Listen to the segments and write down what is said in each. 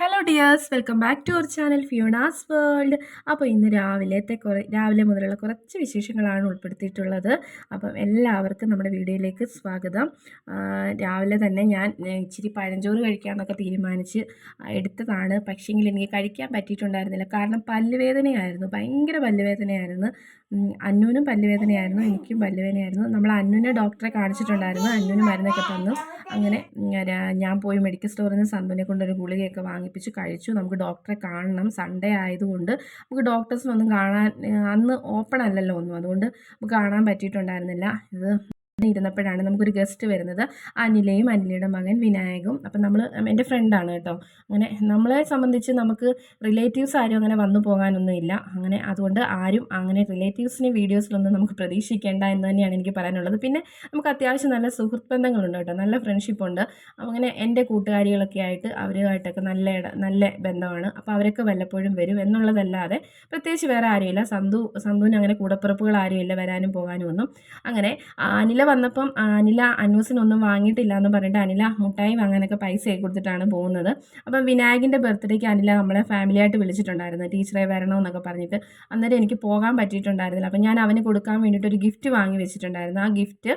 Hello dears welcome back to our channel Funa's world അപ്പോൾ ഇന്ന് രാവിലത്തെ കുറേ രാവിലെ മുതലുള്ള കുറച്ച് വിശേഷങ്ങളാണ് ഉൾപ്പെടുത്തിയിട്ടുള്ളത്. അപ്പം എല്ലാവർക്കും നമ്മുടെ വീഡിയോയിലേക്ക് സ്വാഗതം. രാവിലെ തന്നെ ഞാൻ ഇച്ചിരി പഴഞ്ചോറ് കഴിക്കാമെന്നൊക്കെ തീരുമാനിച്ച് എടുത്തതാണ്. പക്ഷേങ്കിൽ എനിക്ക് കഴിക്കാൻ പറ്റിയിട്ടുണ്ടായിരുന്നില്ല. കാരണം പല്ലുവേദനയായിരുന്നു. ഭയങ്കര പല്ലുവേദനയായിരുന്നു. അന്നൂനും പല്ലുവേദനയായിരുന്നു. എനിക്കും പല്ലുവേദനയായിരുന്നു. നമ്മൾ അന്നുവിനെ ഡോക്ടറെ കാണിച്ചിട്ടുണ്ടായിരുന്നു. അന്നുവിന് മരുന്നൊക്കെ തന്നു. അങ്ങനെ ഞാൻ പോയി മെഡിക്കൽ സ്റ്റോറിൽ നിന്ന് സന്തുവിനെ കൊണ്ടൊരു ഗുളികയൊക്കെ വാങ്ങിപ്പിച്ച് കഴിച്ചു. നമുക്ക് ഡോക്ടറെ കാണണം. സൺഡേ ആയതുകൊണ്ട് നമുക്ക് ഡോക്ടേഴ്സിനൊന്നും കാണാൻ അന്ന് ഓപ്പൺ അല്ലല്ലോ ഒന്നും. അതുകൊണ്ട് നമുക്ക് കാണാൻ പറ്റിയിട്ടുണ്ടായിരുന്നില്ല. ഇത് ഇരുന്നപ്പോഴാണ് നമുക്കൊരു ഗസ്റ്റ് വരുന്നത്. അനിലയും അനിലയുടെ മകൻ വിനായകും. അപ്പം നമ്മൾ എന്റെ ഫ്രണ്ടാണ് കേട്ടോ. അങ്ങനെ നമ്മളെ സംബന്ധിച്ച് നമുക്ക് റിലേറ്റീവ്സ് ആരും അങ്ങനെ വന്നു പോകാനൊന്നുമില്ല അങ്ങനെ അതുകൊണ്ട് ആരും അങ്ങനെ റിലേറ്റീവ്സിനെ വീഡിയോസിലൊന്നും നമുക്ക് പ്രതീക്ഷിക്കേണ്ട എന്ന് തന്നെയാണ് എനിക്ക് പറയാനുള്ളത്. പിന്നെ നമുക്ക് അത്യാവശ്യം നല്ല സുഹൃത്ത് ബന്ധങ്ങളുണ്ട് കേട്ടോ. നല്ല ഫ്രണ്ട്ഷിപ്പ് ഉണ്ട്. അങ്ങനെ എന്റെ കൂട്ടുകാരികളൊക്കെ ആയിട്ട് അവരുമായിട്ടൊക്കെ നല്ല നല്ല ബന്ധമാണ്. അപ്പോൾ അവരൊക്കെ വല്ലപ്പോഴും വരും എന്നുള്ളതല്ലാതെ പ്രത്യേകിച്ച് വേറെ ആരുമില്ല. സന്തു സന്തുവിന് അങ്ങനെ കൂടപ്പിറപ്പുകൾ ആരുമില്ല വരാനും പോകാനും ഒന്നും. അങ്ങനെ അനില വന്നപ്പം അനില അനൂസിനൊന്നും വാങ്ങിയിട്ടില്ല എന്ന് പറഞ്ഞിട്ട് അനില മുട്ടായി വാങ്ങാനൊക്കെ പൈസ കൊടുത്തിട്ടാണ് പോകുന്നത്. അപ്പം വിനായകിന്റെ ബർത്ത്ഡേക്ക് അനില നമ്മളെ ഫാമിലിയായിട്ട് വിളിച്ചിട്ടുണ്ടായിരുന്നു. ടീച്ചറെ വരണമെന്നൊക്കെ പറഞ്ഞിട്ട് അന്നേരം എനിക്ക് പോകാൻ പറ്റിയിട്ടുണ്ടായിരുന്നില്ല. അപ്പം ഞാൻ അവന് കൊടുക്കാൻ വേണ്ടിയിട്ട് ഒരു ഗിഫ്റ്റ് വാങ്ങി വെച്ചിട്ടുണ്ടായിരുന്നു. ആ gift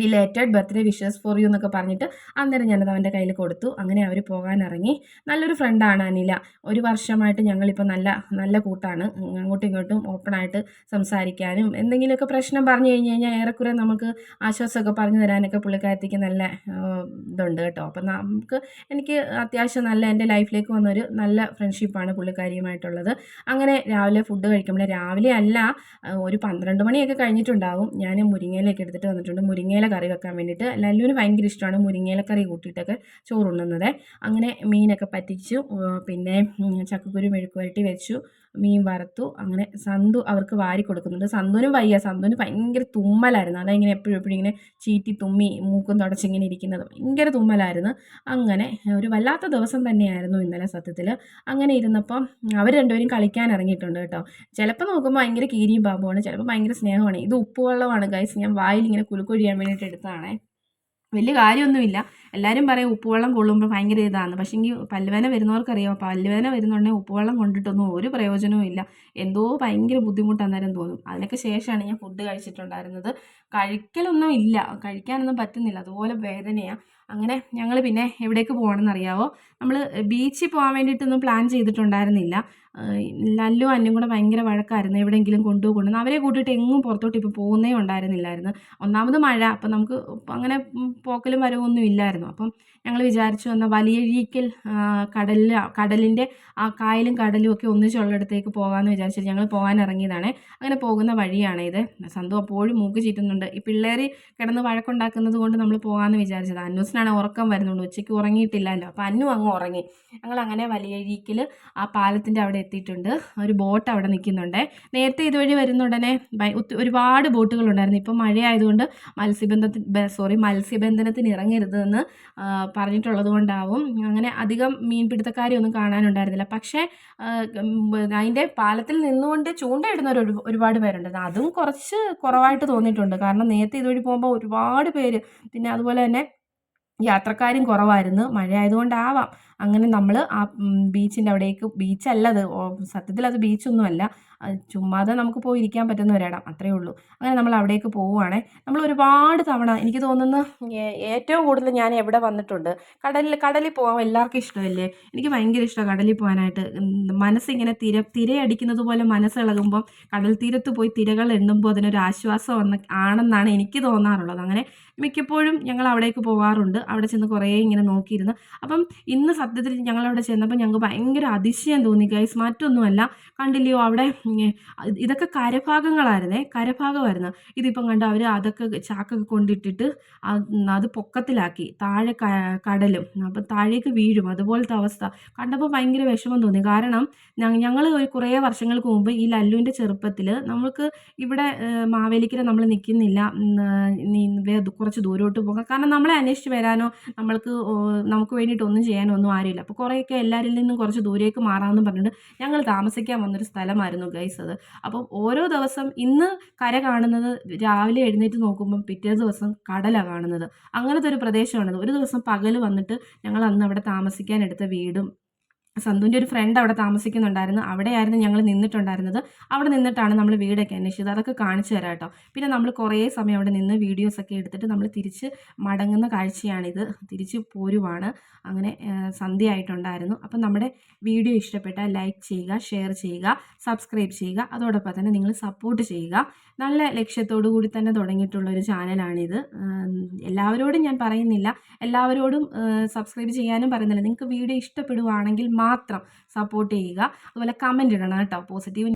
belated birthday wishes for you എന്നൊക്കെ പറഞ്ഞിട്ട് അന്നേരം ഞാനത് അവന്റെ കയ്യിൽ കൊടുത്തു. അങ്ങനെ അവർ പോകാൻ ഇറങ്ങി നല്ലൊരു ഫ്രണ്ടാണ് അനില. ഒരു വർഷമായിട്ട് ഞങ്ങളിപ്പോൾ നല്ല നല്ല കൂട്ടാണ്. അങ്ങോട്ടും ഇങ്ങോട്ടും ഓപ്പണായിട്ട് സംസാരിക്കാനും എന്തെങ്കിലുമൊക്കെ പ്രശ്നം പറഞ്ഞു കഴിഞ്ഞ് കഴിഞ്ഞാൽ ഏറെക്കുറെ നമുക്ക് ആശ്വാസമൊക്കെ പറഞ്ഞു തരാനൊക്കെ പുള്ളിക്കാരത്തേക്ക് നല്ല ഇതുണ്ട് കേട്ടോ. അപ്പം നമുക്ക് എനിക്ക് അത്യാവശ്യം നല്ല എന്റെ ലൈഫിലേക്ക് വന്നൊരു നല്ല ഫ്രണ്ട്ഷിപ്പാണ് പുള്ളിക്കാരിയുമായിട്ടുള്ളത്. അങ്ങനെ രാവിലെ ഫുഡ് കഴിക്കുമ്പോൾ രാവിലെ അല്ല ഒരു പന്ത്രണ്ട് മണിയൊക്കെ കഴിഞ്ഞിട്ടുണ്ടാവും. ഞാൻ മുരിങ്ങയിലേക്ക് എടുത്തിട്ട് വന്നിട്ടുണ്ട്. മുരിങ്ങയില കറി വെക്കാൻ വേണ്ടിയിട്ട് ലല്ലുവിന് ഭയങ്കര ഇഷ്ടമാണ് മുരിങ്ങയില കറി കൂട്ടിയിട്ടൊക്കെ ചോറുണ്ണുന്നത്. അങ്ങനെ മീനൊക്കെ പറ്റിച്ചു പിന്നെ ചക്കക്കുരു മെഴുക്ക് വരട്ടി വെച്ചു. മീൻ വറുത്തു. അങ്ങനെ സന്തു അവർക്ക് വാരി കൊടുക്കുന്നുണ്ട്. സന്തുവിനും വയ്യ. സന്തുവിന് ഭയങ്കര തുമ്മലായിരുന്നു. അതായത് എപ്പോഴും എപ്പോഴും ഇങ്ങനെ ചീറ്റി തുമ്മി മൂക്കും തുടച്ചിങ്ങനെ ഇരിക്കുന്നത് ഭയങ്കര തുമ്മലായിരുന്നു. അങ്ങനെ ഒരു വല്ലാത്ത ദിവസം തന്നെയായിരുന്നു ഇന്നലെ സത്യത്തിൽ അങ്ങനെ ഇരുന്നപ്പം അവർ രണ്ടുപേരും കളിക്കാൻ ഇറങ്ങിയിട്ടുണ്ട് കേട്ടോ. ചിലപ്പോൾ നോക്കുമ്പോൾ ഭയങ്കര കീരിയും പാമ്പുമാണ്. ചിലപ്പോൾ ഭയങ്കര സ്നേഹമാണ്. ഇത് ഉപ്പുവെള്ളമാണ്. ഗൈസ് ഞാൻ വായിൽ ഇങ്ങനെ കുലുക്കൊഴിയാൻ വേണ്ടിയിട്ട് എടുത്തതാണേ. വലിയ കാര്യമൊന്നുമില്ല. എല്ലാവരും പറയും ഉപ്പുവെള്ളം കൊള്ളുമ്പോൾ ഭയങ്കര ഇതാണ്. പക്ഷേ എങ്കിൽ പല്ലുവേന വരുന്നവർക്കറിയാം? പല്ലുവേന വരുന്നുണ്ടെങ്കിൽ ഉപ്പുവെള്ളം കൊണ്ടിട്ടൊന്നും ഒരു പ്രയോജനവും ഇല്ല. എന്തോ ഭയങ്കര ബുദ്ധിമുട്ട് അന്നേരം തോന്നും. അതിനൊക്കെ ശേഷമാണ് ഞാൻ ഫുഡ് കഴിച്ചിട്ടുണ്ടായിരുന്നത്. കഴിക്കലൊന്നും ഇല്ല. കഴിക്കാനൊന്നും പറ്റുന്നില്ല. അതുപോലെ വേദനയാണ് അങ്ങനെ ഞങ്ങൾ പിന്നെ എവിടേക്ക് പോകണമെന്ന് അറിയാവോ നമ്മൾ ബീച്ചിൽ പോകാൻ വേണ്ടിയിട്ടൊന്നും പ്ലാൻ ചെയ്തിട്ടുണ്ടായിരുന്നില്ല. ലല്ലു അന്നും കൂടെ ഭയങ്കര വഴക്കായിരുന്നു. എവിടെയെങ്കിലും കൊണ്ടുപോകുന്നു അവരെ കൂട്ടിയിട്ട് എങ്ങും പുറത്തോട്ട് ഇപ്പോൾ പോകുന്നേ ഉണ്ടായിരുന്നില്ലായിരുന്നു. ഒന്നാമത് മഴ. അപ്പം നമുക്ക് അങ്ങനെ പോക്കലും വരവൊന്നും ഇല്ലായിരുന്നു. അപ്പം ഞങ്ങൾ വിചാരിച്ചു എന്നാൽ വലിയഴീക്കൽ കടലിൽ കടലിന്റെ ആ കായലും കടലും ഒക്കെ ഒന്നിച്ചുള്ളിടത്തേക്ക് പോകാമെന്ന് വിചാരിച്ചിട്ട് ഞങ്ങൾ പോകാൻ ഇറങ്ങിയതാണ്. അങ്ങനെ പോകുന്ന വഴിയാണ് ഇത് സന്തു അപ്പോഴും മൂക്ക് ചീറ്റുന്നുണ്ട്. ഈ പിള്ളേർ കിടന്ന് വഴക്കുണ്ടാക്കുന്നത് കൊണ്ട് നമ്മൾ പോകാമെന്ന് വിചാരിച്ചത്. അന്നൂസിനാണ് ഉറക്കം വരുന്നുണ്ട്. ഉച്ചയ്ക്ക് ഉറങ്ങിയിട്ടില്ലല്ലോ. അപ്പോൾ അന്നു അങ്ങ് ഉറങ്ങി. ഞങ്ങൾ അങ്ങനെ വലിയഴീക്കൽ ആ പാലത്തിന്റെ അവിടെ എത്തിയിട്ടുണ്ട്. ഒരു ബോട്ട് അവിടെ നിൽക്കുന്നുണ്ട്. നേരത്തെ ഇതുവഴി വരുന്ന ഉടനെ ഒരുപാട് ബോട്ടുകളുണ്ടായിരുന്നു ഇപ്പം മഴയായതുകൊണ്ട് മത്സ്യബന്ധത്തിന് സോറി മത്സ്യബന്ധനത്തിന് ഇറങ്ങരുതെന്ന് പറഞ്ഞിട്ടുള്ളത് കൊണ്ടാവും അങ്ങനെ അധികം മീൻപിടുത്തക്കാരെ ഒന്നും കാണാനുണ്ടായിരുന്നില്ല. പക്ഷേ അതിന്റെ പാലത്തിൽ നിന്നുകൊണ്ട് ചൂണ്ടയിടുന്ന ഒരു ഒരുപാട് പേരുണ്ട്. അതും കുറച്ച് കുറവായിട്ട് തോന്നിയിട്ടുണ്ട്. കാരണം നേരത്തെ ഇതുവഴി പോകുമ്പോൾ ഒരുപാട് പേര് പിന്നെ അതുപോലെ തന്നെ യാത്രക്കാരും കുറവായിരുന്നു. മഴ ആയതുകൊണ്ടാവാം അങ്ങനെ നമ്മൾ ആ ബീച്ചിന്റെ അവിടേക്ക് ബീച്ചല്ല അത് സത്യത്തിൽ അത് ബീച്ചൊന്നുമല്ല ചുമ്മാതെ നമുക്ക് പോയി ഇരിക്കാൻ പറ്റുന്ന ഒരിടം അത്രയേ ഉള്ളൂ. അങ്ങനെ നമ്മൾ അവിടേക്ക് പോവുകയാണെ നമ്മൾ ഒരുപാട് തവണ എനിക്ക് തോന്നുന്നു ഏറ്റവും കൂടുതൽ ഞാൻ എവിടെ വന്നിട്ടുണ്ട്? കടലിൽ കടലിൽ പോകാൻ എല്ലാവർക്കും ഇഷ്ടമല്ലേ? എനിക്ക് ഭയങ്കര ഇഷ്ടമാണ് കടലിൽ പോകാനായിട്ട് മനസ്സിങ്ങനെ തിര തിരയടിക്കുന്നത് പോലെ മനസ്സിളകുമ്പോൾ കടൽ തീരത്ത് പോയി തിരകൾ എണ്ണുമ്പോൾ അതിനൊരു ആശ്വാസം വന്ന ആണെന്നാണ് എനിക്ക് തോന്നാറുള്ളത്. അങ്ങനെ മിക്കപ്പോഴും ഞങ്ങൾ അവിടേക്ക് പോകാറുണ്ട് അവിടെ ചെന്ന് കുറേ ഇങ്ങനെ നോക്കിയിരുന്ന്. അപ്പം ഇന്ന് സത്യത്തിൽ ഞങ്ങൾ അവിടെ ചെന്നപ്പോൾ ഞങ്ങൾക്ക് ഭയങ്കര അതിശയം തോന്നി ഗൈസ് മറ്റൊന്നുമല്ല കണ്ടില്ലയോ? അവിടെ ഇതൊക്കെ കരഭാഗങ്ങളായിരുന്നേ? കരഭാഗമായിരുന്നു. ഇതിപ്പം കണ്ട് അവർ അതൊക്കെ ചാക്കൊക്കെ കൊണ്ടിട്ടിട്ട് അത് പൊക്കത്തിലാക്കി. താഴെ കടലും അപ്പം താഴേക്ക് വീഴും. അതുപോലത്തെ അവസ്ഥ. കണ്ടപ്പോൾ ഭയങ്കര വിഷമം തോന്നി. കാരണം ഞങ്ങൾ ഒരു കുറേ വർഷങ്ങൾക്ക് മുമ്പ് ഈ ലല്ലുവിന്റെ ചെറുപ്പത്തിൽ നമുക്ക് ഇവിടെ മാവേലിക്കര നമ്മൾ നിൽക്കുന്നില്ല കുറച്ച് ദൂരോട്ട് പോകാം. കാരണം നമ്മളെ അന്വേഷിച്ച് വരാനോ നമ്മൾക്ക് നമുക്ക് വേണ്ടിയിട്ട് ഒന്നും ചെയ്യാനോ ഒന്നും ആരുമില്ല അപ്പോൾ കുറേയൊക്കെ എല്ലാവരിൽ നിന്നും കുറച്ച് ദൂരേക്ക് മാറാമെന്ന് പറഞ്ഞിട്ട് ഞങ്ങൾ താമസിക്കാൻ വന്നൊരു സ്ഥലമായിരുന്നു ഗൈസ് അത്. അപ്പം ഓരോ ദിവസം ഇന്ന് കര കാണുന്നത് രാവിലെ എഴുന്നേറ്റ് നോക്കുമ്പം പിറ്റേ ദിവസം കടലാണ് കാണുന്നത്. അങ്ങനത്തെ ഒരു പ്രദേശമാണത്. ഒരു ദിവസം പകൽ വന്നിട്ട് ഞങ്ങൾ അന്ന് അവിടെ താമസിക്കാൻ എടുത്ത വീടും സന്തുവിന്റെ ഒരു ഫ്രണ്ട് അവിടെ താമസിക്കുന്നുണ്ടായിരുന്നു. അവിടെയായിരുന്നു ഞങ്ങൾ നിന്നിട്ടുണ്ടായിരുന്നത്. അവിടെ നിന്നിട്ടാണ് നമ്മൾ വീടൊക്കെ അന്വേഷിച്ചത്. അതൊക്കെ കാണിച്ചു തരാം കേട്ടോ. പിന്നെ നമ്മൾ കുറേ സമയം അവിടെ നിന്ന് വീഡിയോസൊക്കെ എടുത്തിട്ട് നമ്മൾ തിരിച്ച് മടങ്ങുന്ന കാഴ്ചയാണിത്. തിരിച്ച് പോരുവാണ്. അങ്ങനെ സന്ധ്യ ആയിട്ടുണ്ടായിരുന്നു. അപ്പം നമ്മുടെ വീഡിയോ ഇഷ്ടപ്പെട്ടാൽ ലൈക്ക് ചെയ്യുക ഷെയർ ചെയ്യുക സബ്സ്ക്രൈബ് ചെയ്യുക. അതോടൊപ്പം തന്നെ നിങ്ങൾ സപ്പോർട്ട് ചെയ്യുക. നല്ല ലക്ഷ്യത്തോടു കൂടി തന്നെ തുടങ്ങിയിട്ടുള്ള ഒരു ചാനലാണിത്. എല്ലാവരോടും ഞാൻ പറയുന്നില്ല. എല്ലാവരോടും സബ്സ്ക്രൈബ് ചെയ്യാനും പറയുന്നില്ല. നിങ്ങൾക്ക് വീഡിയോ ഇഷ്ടപ്പെടുവാണെങ്കിൽ മാത്രം സപ്പോർട്ട് ചെയ്യുക. അതുപോലെ കമന്റ് ഇടണം കേട്ടോ. പോസിറ്റീവ്